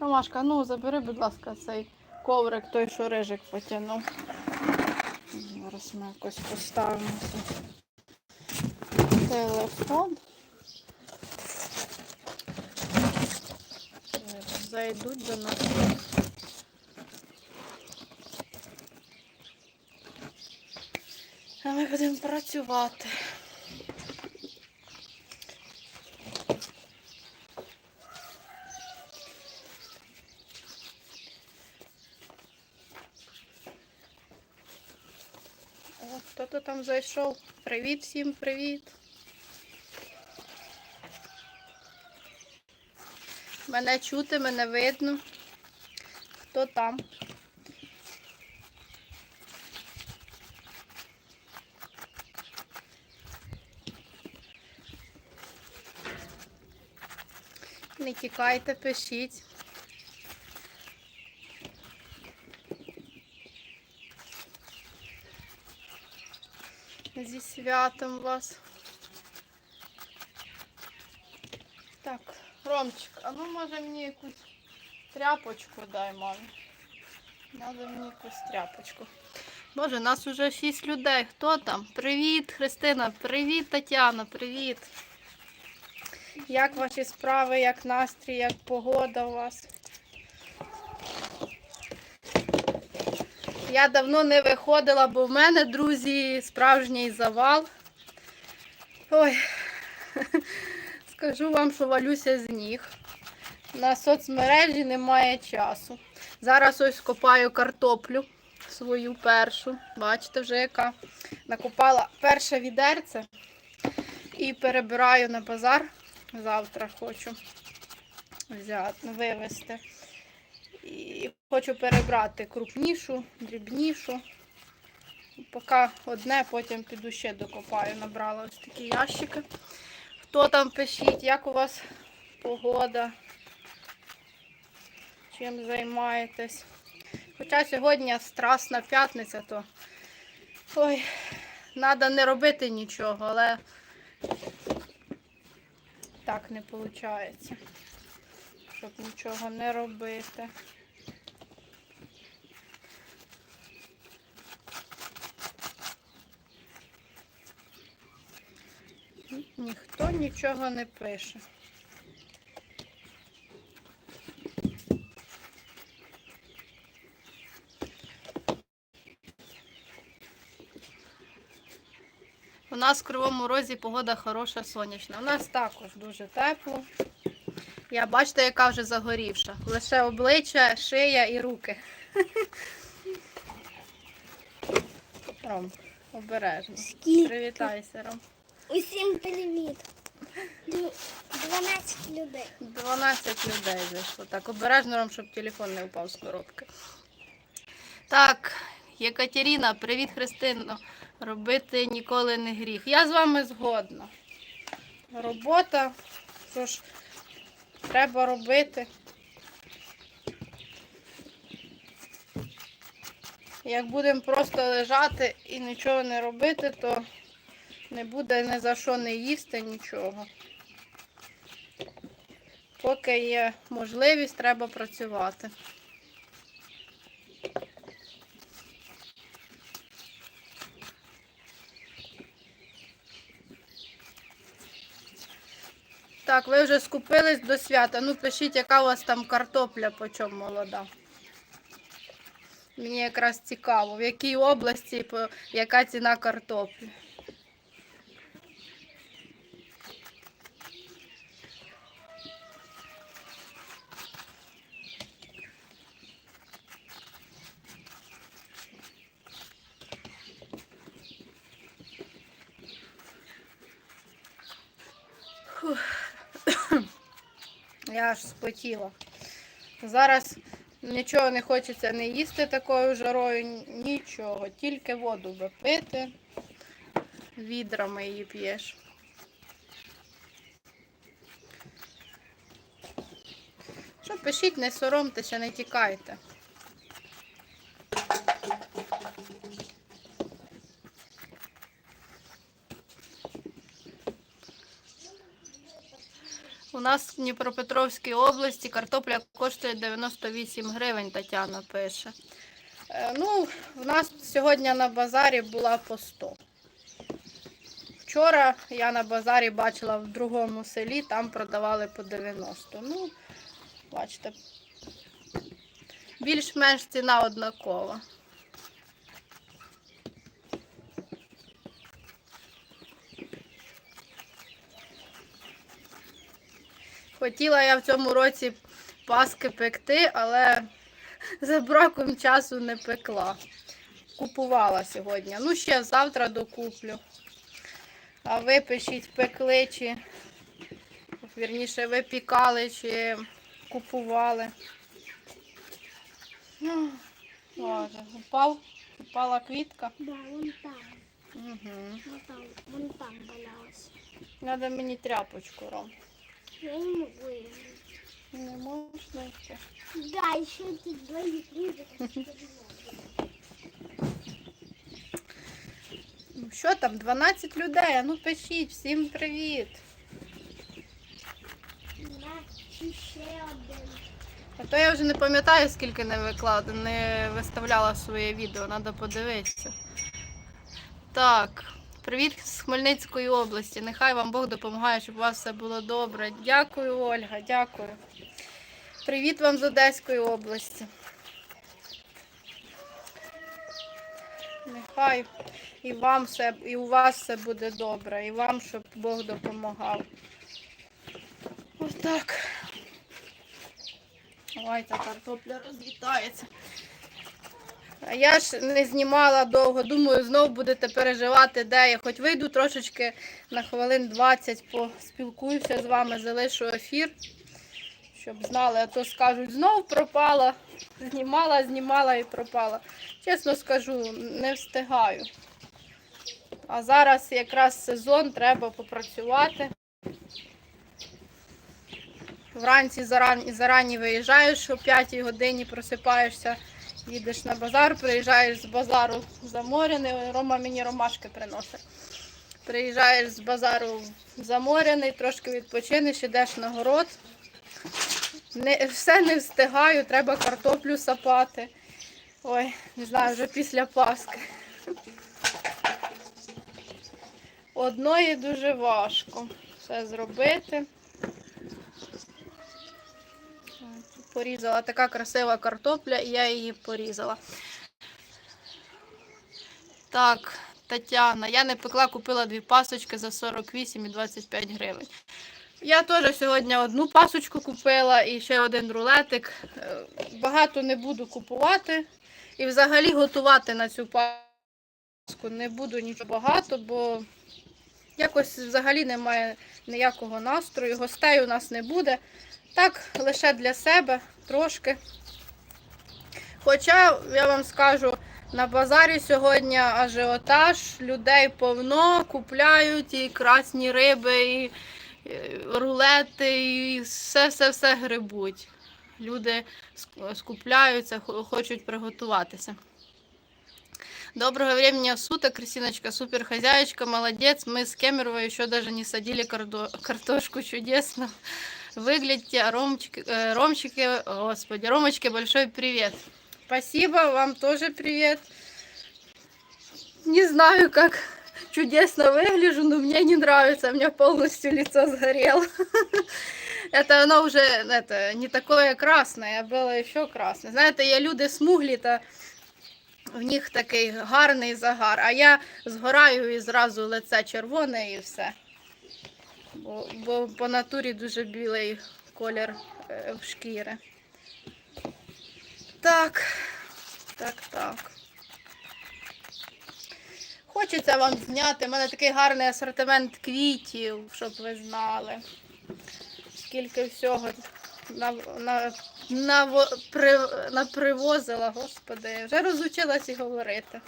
Ромашка, ну забери, будь ласка, цей коврик, той, що рижик потягнув. Зараз ми якось поставимо телефон. Зайдуть до нас. А ми будемо працювати. О, хто-то там зайшов. Привіт всім, привіт. Мене чути, мене видно. Хто там? Не тікайте, пишіть. Зі святом вас. Так, Ромчик, а ну може мені якусь тряпочку дай мамі. Надо мені якусь тряпочку. Боже, нас уже шість людей. Хто там? Привіт, Христина, привіт, Тетяна, привіт. Як ваші справи, як настрій, як погода у вас? Я давно не виходила, бо в мене, друзі, справжній завал. Ой, скажу вам, що валюся з ніг. На соцмережі немає часу. Зараз ось копаю картоплю свою першу. Бачите, вже яка накопала перше відерце і перебираю на базар. Завтра хочу взяти, вивезти. І хочу перебрати крупнішу, дрібнішу. Поки одне, потім піду ще докопаю. Набрала ось такі ящики. Хто там пишіть, як у вас погода? Чим займаєтесь? Хоча сьогодні страсна п'ятниця, то ой, треба не робити нічого, але так не виходить, щоб нічого не робити. Ніхто нічого не пише. У нас в Кривому Розі погода хороша, сонячна. У нас також дуже тепло. Я бачите, яка вже загорівша. Лише обличчя, шия і руки. Ром, обережно. Привітайся, Ром. Усім привіт. 12 людей. 12 людей зайшло. Так, обережно, Ром, щоб телефон не впав з коробки. Так, Єкатеріна, привіт, Христино. Робити ніколи не гріх. Я з вами згодна. Робота, що ж, треба робити. Як будемо просто лежати і нічого не робити, то не буде ні за що не їсти нічого. Поки є можливість, треба працювати. Так, ви вже скупились до свята. Ну, пишіть, яка у вас там картопля, по чому молода. Мені якраз цікаво, в якій області, яка ціна картоплі. Я аж спотіла. Зараз нічого не хочеться не їсти такою жарою, нічого. Тільки воду би пити. Відрами її п'єш. Що пишіть, не соромтеся, не тікайте. Нас в Дніпропетровській області картопля коштує 98 гривень, Тетяна пише. Е, Ну, в нас сьогодні на базарі була по 100. Вчора я на базарі бачила в другому селі, там продавали по 90. Ну, бачите, більш-менш ціна однакова. Хотіла я в цьому році паски пекти, але за браком часу не пекла. Купувала сьогодні. Ну, ще завтра докуплю. А ви пишіть, пекли чи, вірніше, ви пікали чи купували. Ну, упав, упала квітка. Да, вон там. Угу. Вон там, вон там валялась. Треба мені тряпочку, Ром. Я не могу. Не можна йти. Да, еще эти двоих люди. Ну що там, 12 людей, а ну пишіть, всім привіт. А то я вже не пам'ятаю, скільки не виклад... не виставляла своє відео, треба подивитися. Так, привіт з Хмельницької області. Нехай вам Бог допомагає, щоб у вас все було добре. Дякую, Ольга, дякую. Привіт вам з Одеської області. Нехай і вам все, і у вас все буде добре, і вам, щоб Бог допомагав. Отак. Ой, ця картопля розлітається. А я ж не знімала довго. Думаю, знов будете переживати, де я. Хоч вийду трошечки на хвилин 20, поспілкуюся з вами, залишу ефір, щоб знали, а то скажуть, знов пропала. Знімала, знімала і пропала. Чесно скажу, не встигаю. А зараз якраз сезон, треба попрацювати. Вранці зарані, зарані виїжджаєш о 5 годині, просипаєшся, їдеш на базар, приїжджаєш з базару заморений. Рома мені ромашки приносить. Приїжджаєш з базару заморений, трошки відпочинеш, ідеш на город. Не, все не встигаю, треба картоплю сапати. Ой, не знаю, вже після Паски. Одної дуже важко все зробити. Порізала така красива картопля, і я її порізала. Так, Тетяна, я не пекла, купила дві пасочки за 48 і 25 гривень. Я теж сьогодні одну пасочку купила і ще один рулетик. Е, Багато не буду купувати. І взагалі готувати на цю паску не буду нічого багато, бо якось взагалі немає ніякого настрою. Гостей у нас не буде. Так, лише для себе трошки. Хоча, я вам скажу, на базарі сьогодні ажіотаж, людей повно, купляють і красні риби, і е, рулети, і все-все-все грибуть. Люди скупляються, хочуть приготуватися. Доброго времени суток, Кристиночка, супер хозяечка, молодец. Мы с Кемеровой еще даже не садили картошку чудесно. Выглядите, а Ромчик, э, Ромчики, господи, Ромочке большой привет. Спасибо, вам тоже привет. Не знаю, как чудесно выгляжу, но мне не нравится, у меня полностью лицо сгорело. Это оно уже это, не такое красное, а было еще красное. Знаете, є люди смуглі, та в них такий гарний загар, а я згораю і зразу лице червоне і все. Бо, бо по натурі дуже білий колір е, в шкіри. Так, так, так. Хочеться вам зняти. У мене такий гарний асортимент квітів, щоб ви знали. Скільки всього на, на, на, при, напривозила, господи. Вже розучилась і говорити.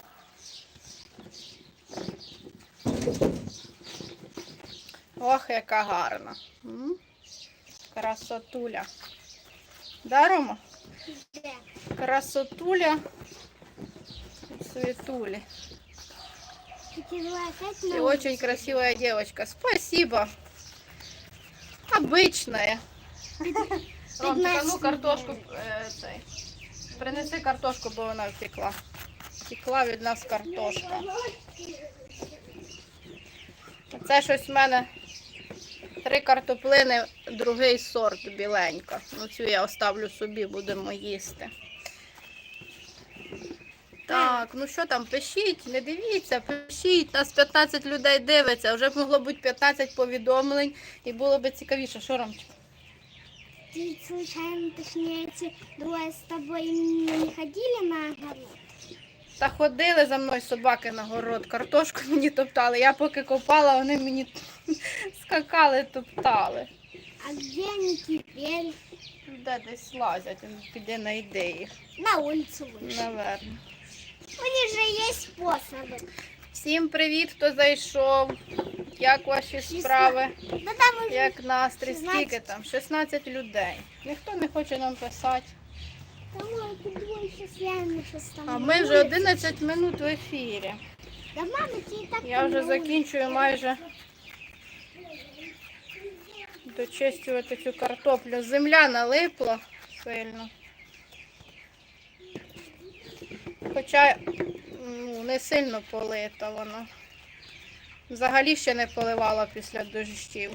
Ох, яка гарна. М? Красотуля. Да, Рома? Красотуля. Опять Ты очень красивая девочка. Спасибо. А необычное. Ну картошку цей. Принеси картошку, бо вона втекла. Втекла від нас картошка. Це щось в мене три картоплини, другий сорт біленька. Ну цю я оставлю собі, будемо їсти. Так, ну що там, пишіть, не дивіться, пишіть. Нас 15 людей дивиться. Вже б могло бути 15 повідомлень і було б цікавіше. Що Ромчик? Ты случайно, точнее, эти двое с тобой не ходили на огород? Та ходили за мною собаки на город, картошку мені топтали. Я поки копала, вони мені скакали, топтали. А где они теперь? Де десь лазять, ну, піди знайди їх, На улицу вышли. наверно. У них же есть способы. Всім привіт, хто зайшов. Як ваші справи? Да там уже... Як настрій? 16. Скільки там? 16 людей. Ніхто не хоче нам писати. Там это двое счастливых, что там а ми вже 11 минут в ефірі. Я вже закінчую майже дочистювати цю картоплю. Земля налипла сильно. Хоча ну, не сильно полита вона. Взагалі ще не поливала після дощів.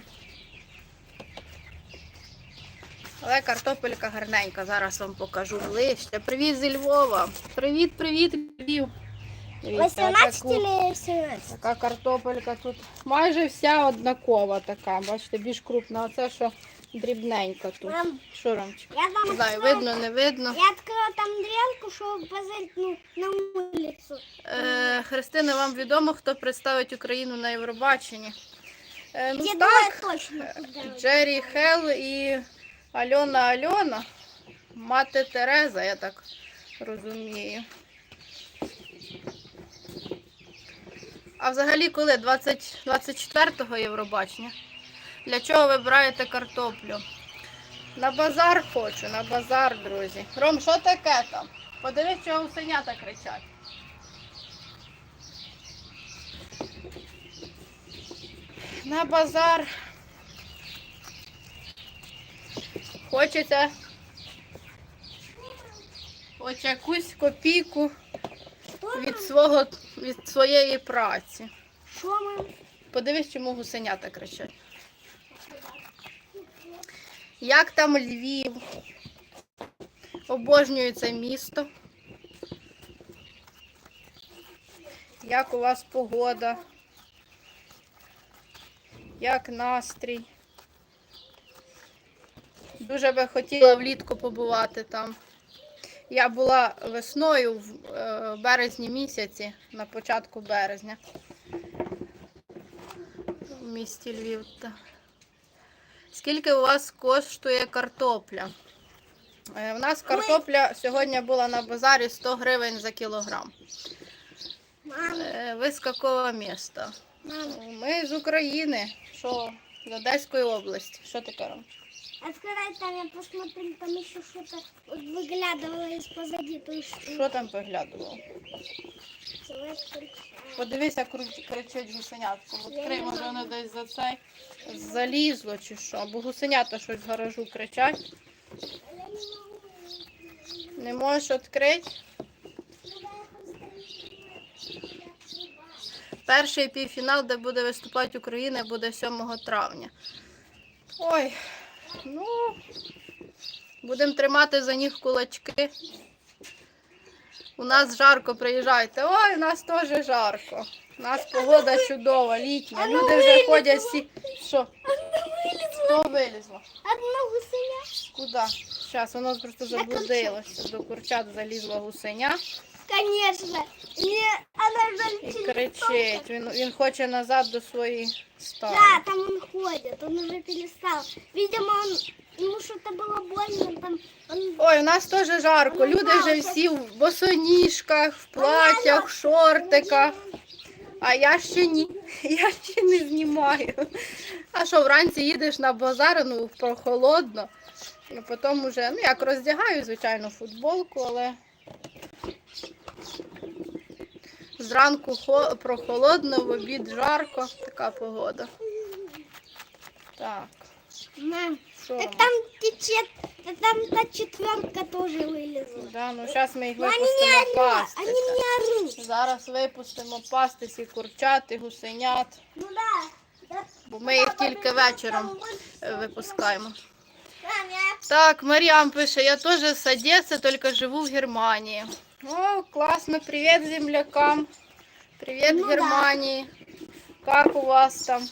Але картопелька гарненька, зараз вам покажу ближче. Привіт зі Львова. Привіт, привіт, Львів. Дивіться, 18 таку- или 17? Така картопелька тут майже вся однакова така. Бачите, більш крупна. Оце що дрібненька тут. Мам, Що Ромчик? я там Не знаю, открою- видно, не видно. Я открыла там дрелку, чтобы позырить ну, на улицу. Е, Христина, вам відомо, хто представить Україну на Євробаченні? Е, ну Я так, думаю, точно. куда. Джері Хелл і Альона Альона, мати Тереза, я так розумію. А взагалі коли? 20, 24-го Євробачення? Для чого вибираєте картоплю? На базар хочу, на базар, друзі. Ром, що таке там? Подивись, чого гусенята кричать. На базар. Хочеться хоч якусь копійку від свого від своєї праці. Подивись, чому гусенята кричать. Як там Львів? Обожнюю це місто. Як у вас погода? Як настрій? Дуже би хотіла влітку побувати там. Я була весною в е, березні місяці, на початку березня в місті Львів. Скільки у вас коштує картопля? Е, У нас картопля сьогодні була на базарі 100 гривень за кілограм. Е, Ви з якого міста? Ми з України, що з Одеської області. Що таке робиш? открывай там, я посмотрю, там еще что-то вот выглядывало из позади. То есть Що там поглядував? человек кричал. Подивися, кру- кричить гусенятко. Відкрий, може воно десь за цей залізло чи що. Бо гусенята щось в гаражу кричать. Не можеш відкрити? Перший півфінал, де буде виступати Україна, буде 7 травня. Ой, ну, будемо тримати за них кулачки. У нас жарко, приїжджайте. Ой, у нас теж жарко. У нас погода чудова, літня. Люди вже ходять всі. Що? Хто вилізло? Одна гусеня. Куди? Зараз воно просто заблудилося. До курчат залізла гусеня Конечно. Не, она же і кричить. Він, він хоче назад до своєї стаї. Да, там он ходит, он уже перестал. Видимо, он, ему что-то было больно, там он... Ой, у нас теж жарко. Люди вже всі в босоніжках, в платях, в шортиках. А я ще ні. Я ще не знімаю. А що, вранці їдеш на базар, ну прохолодно. І потім вже, ну як роздягаю, звичайно, футболку, але зранку прохолодно, в обід жарко, така погода. Так. Мам, там течет, там та четверка тоже вылезла. Да, ну зараз ми їх не випустимо орут. Зараз випустимо пастись і курчат, і гусенят, Ну да. бо ми їх тільки вечором е, випускаємо. Так, Маріам пише, я теж з Одеси, тільки живу в Германії. О, класно, привіт землякам. Привіт Ну да. Германии. Как у вас там?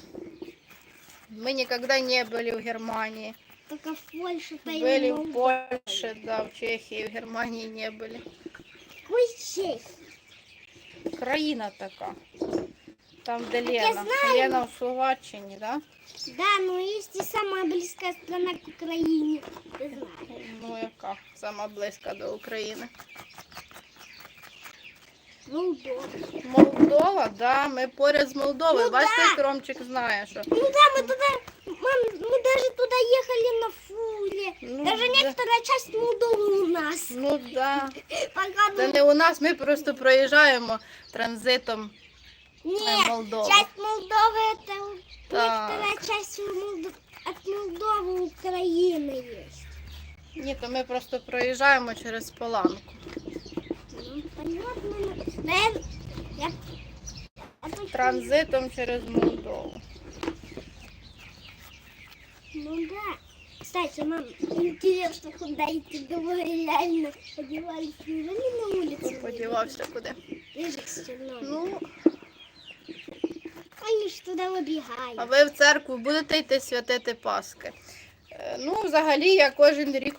Мы никогда не были в Германии. только в Польше-то и Были в в Польше, да, в Чехии, в Германии не были. Какой честь? Країна така. Там, де я Лена. знаю. Лена в Словаччині, да? Да, но есть и самая близкая страна к Украине. Ты знаешь. Ну, яка? Сама близька до України. Молдова. Молдова, да, ми поряд з Молдовою. Ну, Бачите, да. Ромчик знає, що. Ну да, мы туда, мам, мы даже туда ехали на фуле. Ну, даже да. некоторая часть Молдовы у нас. Ну да. Пока Це ну, не у нас, ми просто проїжджаємо транзитом Нет, Молдову. часть Молдовы это Так. некоторая часть Молдов- от Молдовы Украины есть. Ні, то ми просто проїжджаємо через Поланку. Транзитом через Молдову. Ну да. Кстати, мам, интересно, куда эти двое реально одевались? Неужели на улице? Подівався куди. Ближе. Ну, Они ж туда а выбегают. ви в церкву будете йти святити Паски? Е, Ну, взагалі, я кожен рік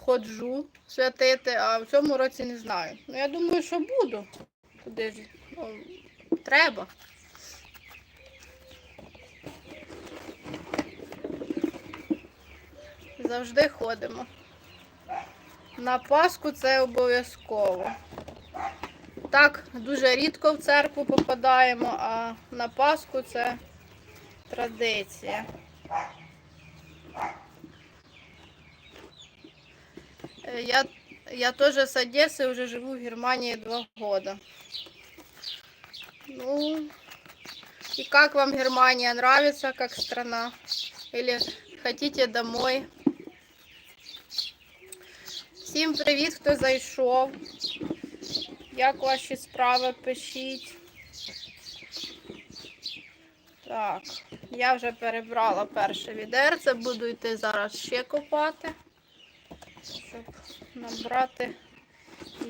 ходжу святити, а в цьому році не знаю. Ну, я думаю, що буду. Куди ж? Ну, треба. Завжди ходимо. На Пасху це обов'язково. Так, дуже рідко в церкву попадаємо, а на Пасху це традиція. Я, я тоже с Одессы, уже живу в Германии два года. Ну, и как вам Германия? Нравится как страна? Или хотите домой? Всім привіт, хто зайшов. Як ваші справи пишіть? Так, я вже перебрала перше відерце, буду йти зараз ще копати, щоб набрати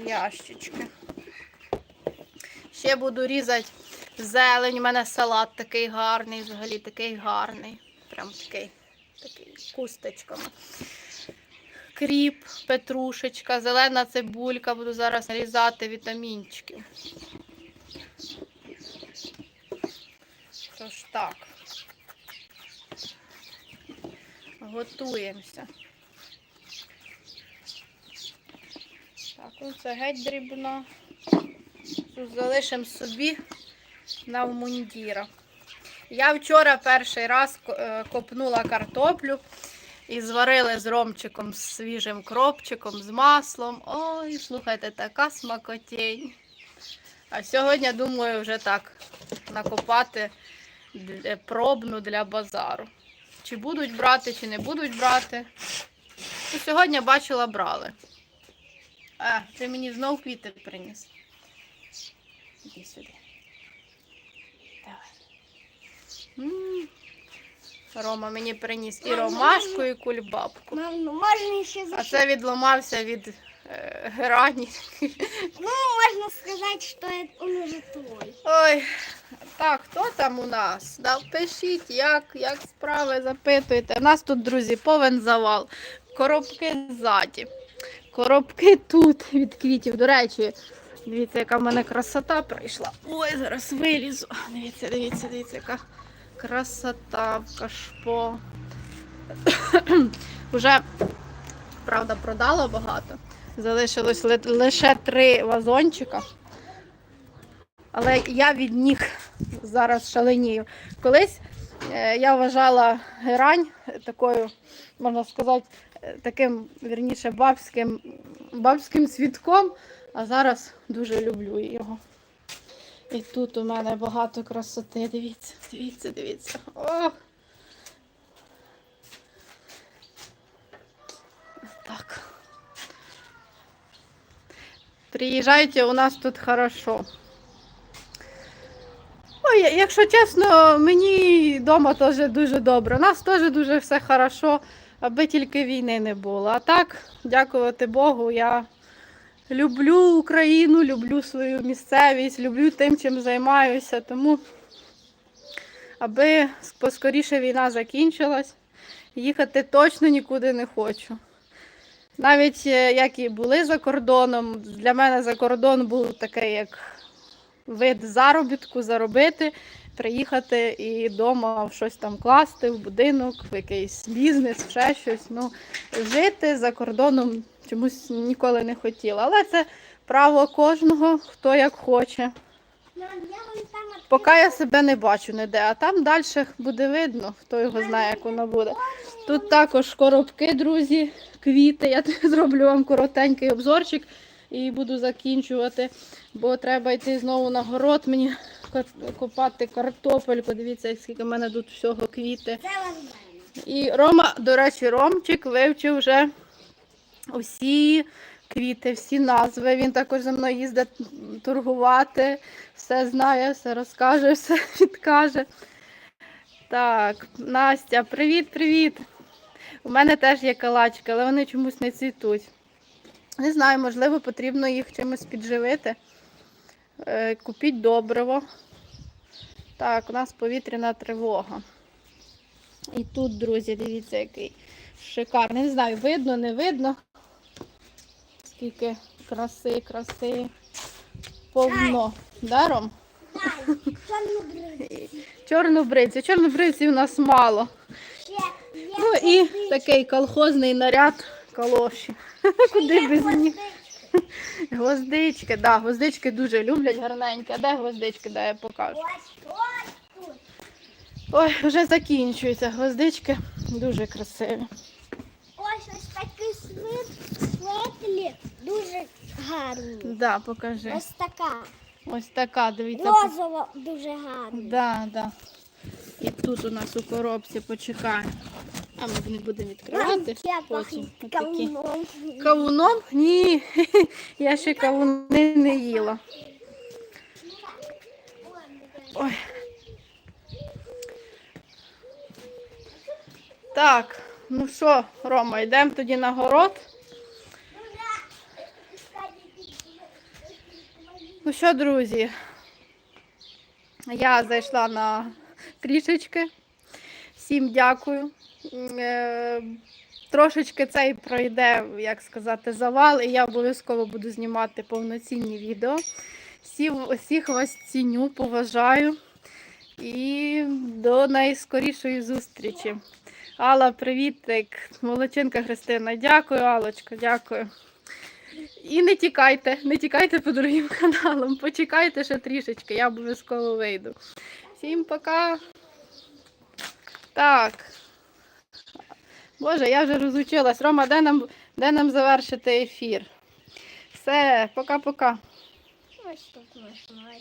ящички. Ще буду різати зелень. У мене салат такий гарний, взагалі такий гарний. Прям такий, такий кусточками. Кріп, петрушечка, зелена цибулька. Буду зараз нарізати вітамінчиків. Тож так. Готуємося. Так, оце геть дрібно. Тут залишимо собі на мундіра. Я вчора перший раз е, копнула картоплю і зварили з ромчиком, з свіжим кропчиком, з маслом. Ой, слухайте, така смакотень. А сьогодні, думаю, вже так накопати пробну для базару. Чи будуть брати, чи не будуть брати. Ну, сьогодні бачила, брали. А, ти мені знов квіти приніс. Іди сюди. Давай. М. Рома мені приніс і ромашку, і кульбабку. Мам, ну можно еще А це відламався від е, герані. Ну, можно сказать, что это он уже твой. Ой, так, хто там у нас? Да, пишіть, як, як справи, запитуйте. У нас тут, друзі, повен завал. Коробки ззаді. Коробки тут від квітів. До речі, дивіться, яка в мене красота прийшла. Ой, зараз вилізу. Дивіться, дивіться, дивіться, яка красота в кашпо. Уже, правда, продала багато. Залишилось ли- лише три вазончика. Але я від них зараз шаленію. Колись е, я вважала герань такою, можна сказати, таким, верніше бабським бабським свідком, а зараз дуже люблю його. І тут у мене багато красоти. Дивіться, дивіться, дивіться. О! Так. Приїжджайте, у нас тут хорошо. Ой, якщо чесно, мені вдома теж дуже добре. У нас теж дуже все хорошо аби тільки війни не було. А так, дякувати Богу, я люблю Україну, люблю свою місцевість, люблю тим, чим займаюся. Тому, аби поскоріше війна закінчилась, їхати точно нікуди не хочу. Навіть е, як і були за кордоном, для мене за кордон був такий як вид заробітку, заробити, приїхати і вдома щось там класти, в будинок, в якийсь бізнес, ще щось. Ну, жити за кордоном чомусь ніколи не хотіла. Але це право кожного, хто як хоче. Поки я себе не бачу ніде, а там далі буде видно, хто його знає, як воно буде. Тут також коробки, друзі, квіти. Я зроблю вам коротенький обзорчик і буду закінчувати, бо треба йти знову на город мені копати картопельку. Дивіться, скільки в мене тут всього квіти. І Рома, до речі, Ромчик вивчив вже усі квіти, всі назви. Він також за мною їздить торгувати, все знає, все розкаже, все підкаже. Так, Настя, привіт, привіт. У мене теж є калачки, але вони чомусь не цвітуть. Не знаю, можливо, потрібно їх чимось підживити. Е, Купіть добриво. Так, у нас повітряна тривога. І тут, друзі, дивіться, який шикарний. Не знаю, видно, не видно. Скільки краси, краси. Повно. Даром? Дай, чорнобривці. Чорнобривці. Чорнобривців у нас мало. Ну і такий колхозний наряд калоші. Куди без них? гвоздички. Да, гвоздички дуже люблять гарненькі. А де гвоздички, де я покажу? Ой, вже закінчуються гвоздички. Дуже красиві. Ось ось такі світлі, дуже гарні. Да, покажи. Ось така. Ось така, дивіться. Розово дуже гарна. Да, да. І тут у нас у коробці почекає. А ми не будемо відкривати. Потім отакі. Кавуном? Ні. Я ще кавуни не їла. Ой. Так, ну що, Рома, йдемо тоді на город. Ну що, друзі, я зайшла на трішечки. Всім дякую. Е, Трошечки цей пройде, як сказати, завал, і я обов'язково буду знімати повноцінні відео. Всі, всіх вас ціню, поважаю і до найскорішої зустрічі. Алла, привітик. Молодчинка Христина. Дякую, Алочка, дякую. І не тікайте, не тікайте по другим каналам. Почекайте ще трішечки, я обов'язково вийду. Всім пока. Так. Боже, я вже розучилась. Рома, де нам, де нам завершити ефір? Все, пока-пока. Ось тут можна.